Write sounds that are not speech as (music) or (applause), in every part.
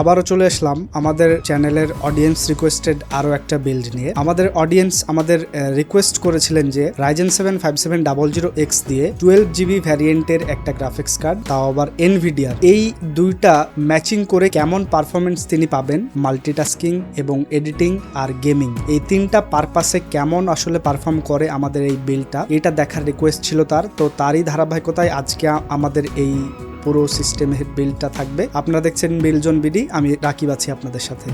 আবারও চলে আসলাম আমাদের চ্যানেলের অডিয়েন্স রিকোয়েস্টেড আরও একটা বিল্ড নিয়ে। আমাদের অডিয়েন্স আমাদের রিকোয়েস্ট করেছিলেন যে Ryzen seven five seven double zero X দিয়ে টুয়েলভ জিবি ভ্যারিয়েন্টের একটা গ্রাফিক্স কার্ড তাও আবার এনভিডিয়ার এই দুইটা ম্যাচিং করে কেমন পারফরমেন্স তিনি পাবেন মাল্টিটাস্কিং এবং এডিটিং আর গেমিং এই তিনটা পারপাসে কেমন আসলে পারফর্ম করে আমাদের এই বিলটা এটা দেখার রিকোয়েস্ট ছিল তার। তো তারই ধারাবাহিকতায় আজকে আমাদের এই পুরো সিস্টেমের বিলটা থাকবে। আপনারা দেখছেন বিলজন বিডি আমি রাকিব আছি আপনাদের সাথে।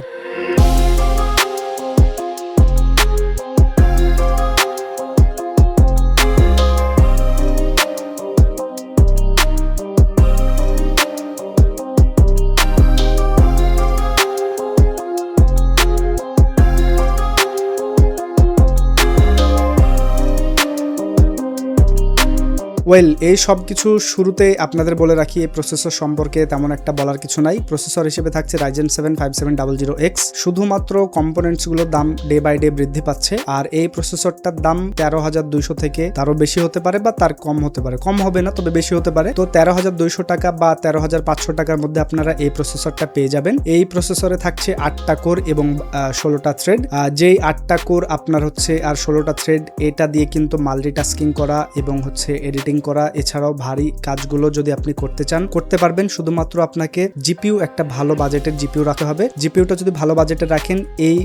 ওয়েল এই সব কিছু শুরুতে আপনাদের বলে রাখি, এই প্রসেসর সম্পর্কে তেমন একটা বলার কিছু নাই। প্রসেসর হিসেবে থাকছে Ryzen seven five seven double zero X শুধুমাত্র কম্পোনেন্টসগুলোর দাম ডে বাই ডে বৃদ্ধি পাচ্ছে। আর এই প্রসেসরটার দাম তেরো হাজার দুইশো থেকে তারও বেশি হতে পারে বা তার কম হতে পারে। কম হবে না, তবে বেশি হতে পারে। তো তেরো হাজার দুইশো টাকা বা তেরো হাজার পাঁচশো টাকার মধ্যে আপনারা এই প্রসেসরটা পেয়ে যাবেন। এই প্রসেসরে থাকছে আটটা কোর এবং ষোলোটা থ্রেড যেই আটটা কোর আপনার হচ্ছে আর ষোলোটা থ্রেড এটা দিয়ে কিন্তু মাল্টিটাস্কিং করা এবং হচ্ছে এডিটিং করা, এছাড়াও ভারী কাজগুলো যদি আপনি করতে চান, করতে পারবেন। শুধুমাত্র আপনাকে জিপিউ একটা ভালো বাজেটের জিপিইউ রাখতে হবে। জিপিউটা যদি ভালো বাজেটে রাখেন, এই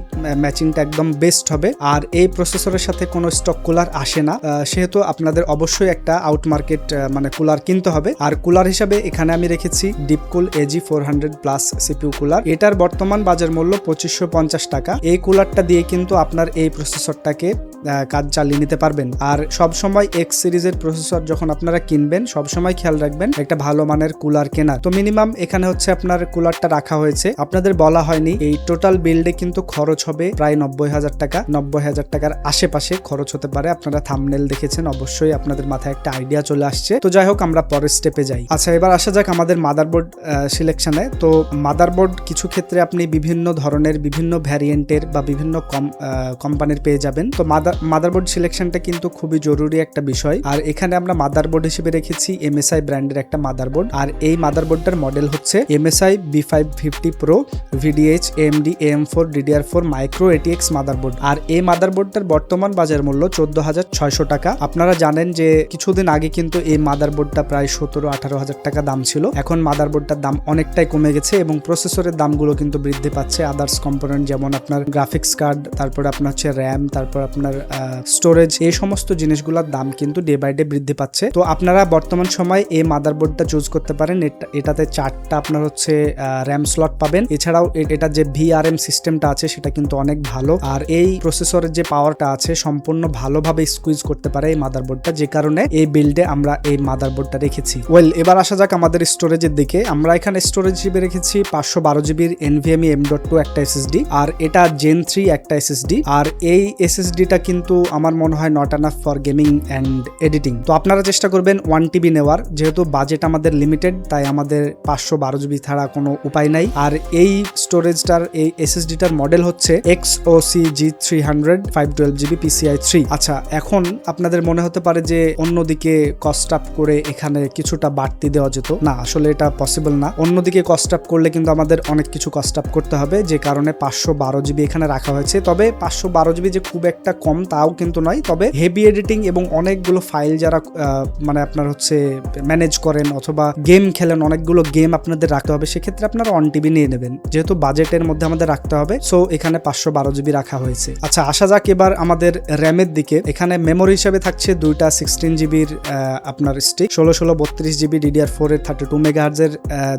ম্যাচিংটা একদম বেস্ট হবে। আর এই প্রসেসরের সাথে কোনো স্টক কুলার আসে না। সেহেতু আপনাদের অবশ্যই একটা আউট মার্কেট মানে কুলার কিনতে হবে। আর কুলার হিসাবে এখানে আমি রেখেছি DeepCool AG four hundred plus CPU cooler. এটার বর্তমান বাজার মূল্য পঁচিশশো পঞ্চাশ টাকা। এই কুলারটা দিয়ে কিন্তু আপনার এই প্রসেসরটাকে কাজ চালিয়ে নিতে পারবেন। আর সব সময় এক্স সিরিজের প্রসেসর যখন আপনারা কিনবেন সব সময় খেয়াল রাখবেন, একটা ভালো মানের কুলার কেনা তো মিনিমাম এখানে হচ্ছে আপনার কুলারটা রাখা হয়েছে। আপনাদের বলা হয়নি, এই টোটাল বিল্ডে কিন্তু খরচ হবে প্রায় নব্বই হাজার টাকা। নব্বই হাজার টাকার আশেপাশে খরচ হতে পারে। আপনারা থামনেল দেখেছেন, অবশ্যই আপনাদের মাথায় একটা আইডিয়া চলে আসছে। তো যাই হোক, আমরা পরের স্টেপে যাই। আচ্ছা এবার আসা যাক আমাদের মাদারবোর্ড সিলেকশনে তো মাদারবোর্ড কিছু ক্ষেত্রে আপনি বিভিন্ন ধরনের, বিভিন্ন ভ্যারিয়েন্টের বা বিভিন্ন কম কোম্পানির পেয়ে যাবেন। তো মাদার মাদারবোর্ড সিলেকশনটা কিন্তু খুবই জরুরি একটা বিষয়। আর এখানে আমরা মাদারবোর্ড হিসেবে রেখেছি এমএসআই ব্র্যান্ডের একটা মাদারবোর্ড আর এই মাদারবোর্ডটার মডেল হচ্ছে MSI B five fifty pro VDH MD M four DDR four micro ATX motherboard আর এই মাদারবোর্ডটার বর্তমান বাজার মূল্য চোদ্দ হাজার ছয়শো টাকা। আপনারা জানেন যে কিছুদিন আগে কিন্তু এই মাদারবোর্ডটা প্রায় সতেরো আঠারো হাজার টাকা দাম ছিল। এখন মাদারবোর্ডটার দাম অনেকটাই কমে গেছে এবং প্রসেসরের দামগুলো কিন্তু বৃদ্ধি পাচ্ছে। আদার্স কম্পোনেন্ট যেমন আপনার গ্রাফিক্স কার্ড তারপর আপনার হচ্ছে র্যাম তারপর আপনার স্টোরেজ এই সমস্ত জিনিসগুলোর দাম কিন্তু ডে বাই ডে বৃদ্ধি পাচ্ছে। তো আপনারা বর্তমান সময় এই মাদারবোর্ডটা চুজ করতে পারেন। এটা- এটাতে চারটা আপনার হচ্ছে র্যাম স্লট পাবেন। এছাড়াও এটা যে ভিআরএম সিস্টেমটা আছে, সেটা কিন্তু অনেক ভালো। আর এই প্রসেসরের যে পাওয়ারটা আছে, সম্পূর্ণ ভালোভাবে স্কুইজ করতে পারে এই মাদারবোর্ডটা যে কারণে এই বিল্ডে আমরা এই মাদারবোর্ডটা রেখেছি। ওয়েল এবার আসা যাক আমাদের স্টোরেজের দিকে। আমরা এখানে স্টোরেজ হিসেবে রেখেছি পাঁচশো বারো জিবির এনভিএমই এম ডট টু একটা এসএসডি আর এটা জেন থ্রি একটা এসএসডি আর এই এসএসডিটা কিন্তু আমার মনে হয় not enough for gaming and editing তো আপনারা চেষ্টা করবেন ওয়ান টিবি নেওয়ার। যেহেতু বাজেট আমাদের লিমিটেড তাই আমাদের পাঁচশো বারো জিবি ছাড়া কোনো উপায় নাই। আর এই স্টোরেজটার এই এসএসডিটার মডেল হচ্ছে X O C G three hundred five twelve GB PCIe three আচ্ছা এখন আপনাদের মনে হতে পারে যে অন্যদিকে কস্ট আপ করে এখানে কিছুটা বাড়তি দেওয়া যেত। না, আসলে এটা পসিবল না। অন্যদিকে কস্ট আপ করলে কিন্তু আমাদের অনেক কিছু কস্ট আপ করতে হবে, যে কারণে পাঁচশো বারো জিবি এখানে রাখা হয়েছে। তবে পাঁচশো বারো জিবি যে খুব একটা কম, তাও কিন্তু নয়। তবে হেভি এডিটিং এবং অনেকগুলো ফাইল যারা মানে আপনার হচ্ছে ম্যানেজ করেন অথবা গেম খেলেন, অনেকগুলো গেম আপনাদের রাখতে হবে, সেক্ষেত্রে আপনারা অন টিভি নিয়ে নেবেন। যেহেতু বাজেটের মধ্যে আমাদের রাখতে হবে সো এখানে পাঁচশো বারো জিবি রাখা হয়েছে। আচ্ছা আসা যাক এবার আমাদের র্যামের দিকে। এখানে মেমোরি হিসেবে থাকছে দুইটা সিক্সটিন জিবির আপনার স্টিক ষোলো ষোলো বত্রিশ জিবি ডিডিআর ফোর এর থার্টি টু মেগাহার্জের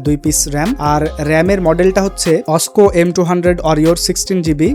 দুই পিস র্যাম আর র্যামের মডেলটা হচ্ছে OSCOO M two hundred warrior sixteen GB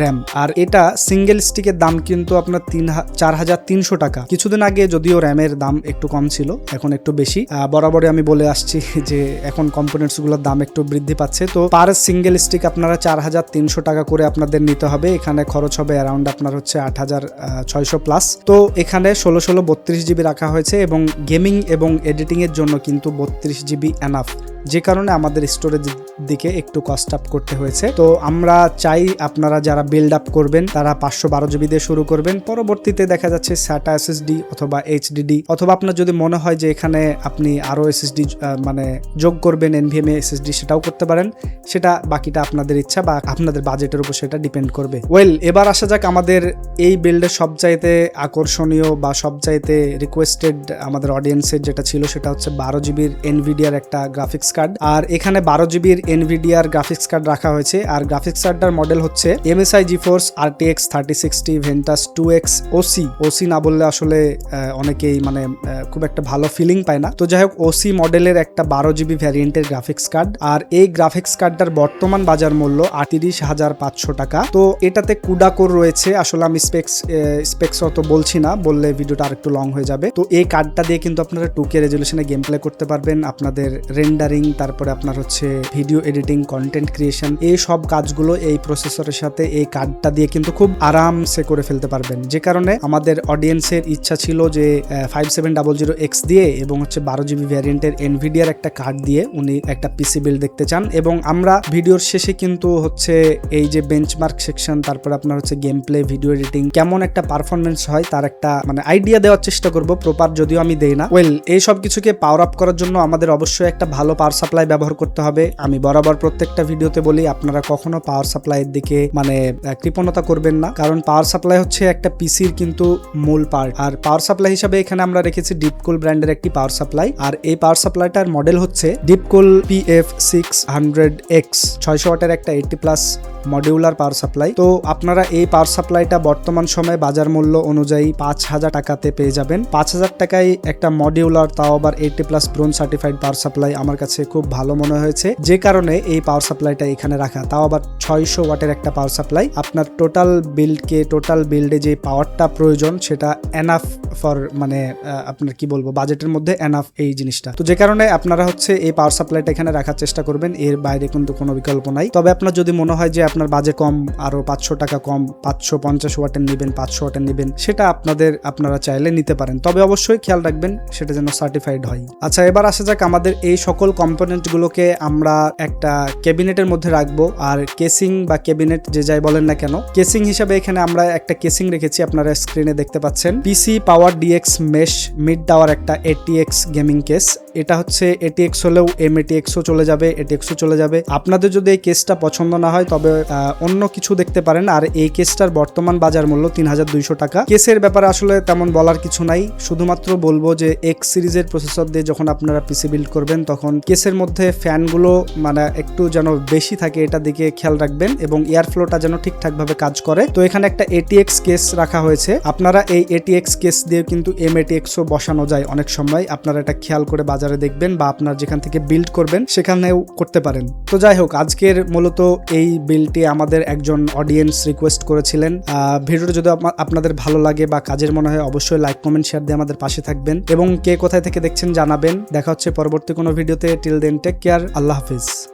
RAM আর এটা সিঙ্গেল স্টিকের দাম কিন্তু আপনার তিন চার হাজার তিনশো টাকা। কিছুদিন আগে যদিও র্যামের দাম একটু কম ছিল, এখন একটু বেশি। বরাবরই আমি বলে আসছি (laughs) যে এখন কম্পোনেন্টসগুলোর দাম একটু বৃদ্ধি পাচ্ছে। তো পার সিঙ্গেল স্টিক আপনারা চার হাজার তিনশো টাকা করে আপনাদের নিতে হবে। এখানে খরচ হবে অ্যারাউন্ড আপনার হচ্ছে আট হাজার ছয়শো প্লাস তো এখানে ষোলো ষোলো বত্রিশ জিবি রাখা হয়েছে এবং গেমিং এবং এডিটিং এর জন্য কিন্তু বত্রিশ জিবি এনাফ যে কারণে আমাদের স্টোরেজ দিকে একটু কস্ট আপ করতে হয়েছে। তো আমরা চাই আপনারা যারা বিল্ড আপ করবেন, তারা পাঁচশো বারো জিবি দিয়ে শুরু করবেন। পরবর্তীতে দেখা যাচ্ছে স্যাটা এসএসডি অথবা এইচডিডি অথবা আপনার যদি মনে হয় যে এখানে আপনি আরও এসএসডি মানে যোগ করবেন এনভিএমএ এসএসডি সেটাও করতে পারেন। সেটা বাকিটা আপনাদের ইচ্ছা বা আপনাদের বাজেটের উপর সেটা ডিপেন্ড করবে। ওয়েল এবার আসা যাক আমাদের এই বিল্ডের সবচাইতে আকর্ষণীয় বা সবচাইতে রিকোয়েস্টেড আমাদের অডিয়েন্সের যেটা ছিল, সেটা হচ্ছে বারো জিবির এনভিডিয়ার একটা গ্রাফিক্স কার্ড আর এখানে বারো জিবির এনভিডিয়ার গ্রাফিক্স কার্ড রাখা হয়েছে। আর গ্রাফিক্স কার্ডটার মডেল হচ্ছে MSI GeForce RTX thirty sixty Ventus two X OC OC না বললে আসলে অনেকেই মানে খুব একটা ভালো ফিলিং পায় না। তো যাই হোক ওসি মডেলের একটা বারো জিবি ভ্যারিয়েন্টের গ্রাফিক্স কার্ড আর এই গ্রাফিক্স কার্ডটার বর্তমান বাজার মূল্য আটত্রিশ হাজার পাঁচশো টাকা। তো এটাতে কুডা কোর রয়েছে। আসলে আমি স্পেক্স স্পেক্স অত বলছি না, বললে ভিডিওটা আরেকটু লং হয়ে যাবে। তো এই কার্ডটা দিয়ে কিন্তু আপনারা টুকে রেজলিউশনে গেম প্লে করতে পারবেন। আপনাদের রেন্ডারিং তারপরে আপনার হচ্ছে ভিডিও এডিটিং কন্টেন্ট ক্রিয়েশন এই সব কাজগুলো এই প্রসেসরের সাথে এই কার্ডটা দিয়ে কিন্তু খুব আরামসে করে ফেলতে পারবেন। যে কারণে আমাদের অডিয়েন্সের ইচ্ছা ছিল যে five seven double zero X দিয়ে এবং হচ্ছে বারো জিবি ভ্যারিয়েন্টের এনভিডিয়ার একটা কার্ড দিয়ে উনি একটা পিসি বিল দেখতে চান এবং আমরা ভিডিওর শেষে কিন্তু হচ্ছে এই যে বেঞ্চমার্ক সেকশন তারপর আপনার হচ্ছে গেম প্লে ভিডিও এডিটিং কেমন একটা পারফরমেন্স হয় তার একটা মানে আইডিয়া দেওয়ার চেষ্টা করব। প্রপার যদিও আমি দেই না। ওয়েল এই সব কিছুকে পাওয়ার আপ করার জন্য আমাদের অবশ্যই একটা ভালো পাওয়ার সাপ্লাই ব্যবহার করতে হবে। আমি বরাবর প্রত্যেকটা ভিডিওতে বলি, আপনারা কখনো পাওয়ার সাপ্লাইয়ের দিকে মানে কৃপণতা করবেন না। কারণ পাওয়ার সাপ্লাই হচ্ছে একটা পিসির কিন্তু মূল পার্ট আর পাওয়ার সাপ্লাই হিসাবে এখানে আমরা রেখেছি ডিপকুল ব্র্যান্ডের একটি পাওয়ার সাপ্লাই আর এই পাওয়ার সাপ্লাইটার মডেল হচ্ছে DeepCool P F six hundred X ছয়শো ওয়াটের একটা eighty plus modular power supply তো আপনারা এই পাওয়ার সাপ্লাইটা বর্তমান সময়ে বাজার মূল্য অনুযায়ী পাঁচ হাজার টাকাতে পেয়ে যাবেন। পাঁচ হাজার টাকায় একটা মডিউলার তাও আবার eighty plus bronze certified power supply আমার কাছে খুব ভালো মনে হয়েছে। যে কারণে এই পাওয়ার সাপ্লাইটা এখানে রাখা। তাও আবার ছয়শো ওয়াটের একটা পাওয়ার সাপ্লাই আপনার টোটাল বিল্ডকে টোটাল বিল্ডে যে পাওয়ারটা প্রয়োজন, সেটা এনাফ ফর মানে আপনার কি বলব বাজেটের মধ্যে এনাফ এই জিনিসটা। তো যে কারণে আপনারা হচ্ছে এই পাওয়ার সাপ্লাইটা এখানে রাখার চেষ্টা করবেন। এর বাইরে কিন্তু কোনো বিকল্প নাই। তবে আপনার যদি মনে হয় যে আপনার বাজেট কম, আরও পাঁচশো টাকা কম, পাঁচশো পঞ্চাশ ওয়াটের নেবেন, পাঁচশো ওয়াটের নেবেন, সেটা আপনাদের, আপনারা চাইলে নিতে পারেন। তবে অবশ্যই খেয়াল রাখবেন, সেটা যেন সার্টিফাইড হয়। আচ্ছা এবার আসা যাক আমাদের এই সকল কম্পোনেন্ট গুলোকে আমরা একটা ক্যাবিনেটের মধ্যে রাখব, আর কেসিং বা ক্যাবিনেট যে যাই বলেন না কেন, কেসিং হিসাবে এখানে আমরা একটা কেসিং রেখেছি, আপনারা স্ক্রিনে দেখতে পাচ্ছেন। PC power DX mesh mid tower একটা এটিএক্স গেমিং কেস। এটা হচ্ছে এটিএক্স হলেও এম এটিএক্সও চলে যাবে এটিএক্সও চলে যাবে। আপনাদের যদি এই কেসটা পছন্দ না হয়, তবে অন্য কিছু দেখতে পারেন, আর এই কেসটার বর্তমান বাজার মূল্য তিন হাজার দুইশো টাকা। কেসের ব্যাপারে আসলে তেমন বলার কিছু নাই, শুধুমাত্র বলব যে এক্স সিরিজের প্রসেসর দিয়ে যখন আপনারা পিসি বিল্ড করবেন, তখন কেসের মধ্যে ফ্যানগুলো মানে একটু যেন বেশি থাকে এটা দিকে খেয়াল রাখবেন এবং এয়ার ফ্লোটা যেন ঠিকঠাকভাবে কাজ করে। তো এখানে একটা এটিএক্স কেস রাখা হয়েছে। আপনারা এই এটিএক্স কেস দিয়ে কিন্তু এম এটিএক্সও বসানো যায় অনেক সময়। আপনারা এটা খেয়াল করে বাজারে দেখবেন বা আপনার যেখান থেকে বিল্ড করবেন সেখানেও করতে পারেন। তো যাই হোক, আজকের মূলত এই বিলটি আমাদের একজন অডিয়েন্স রিকোয়েস্ট করেছিলেন। ভিডিওটা যদি আপনাদের ভালো লাগে বা কাজের মনে হয় অবশ্যই লাইক, কমেন্ট, শেয়ার দিয়ে আমাদের পাশে থাকবেন। এবং কে কোথায় থেকে দেখছেন জানাবেন। দেখা হচ্ছে পরবর্তী কোনো ভিডিওতে। টিল দেন টেক কেয়ার আল্লাহ হাফিজ।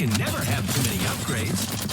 Can never have too many upgrades.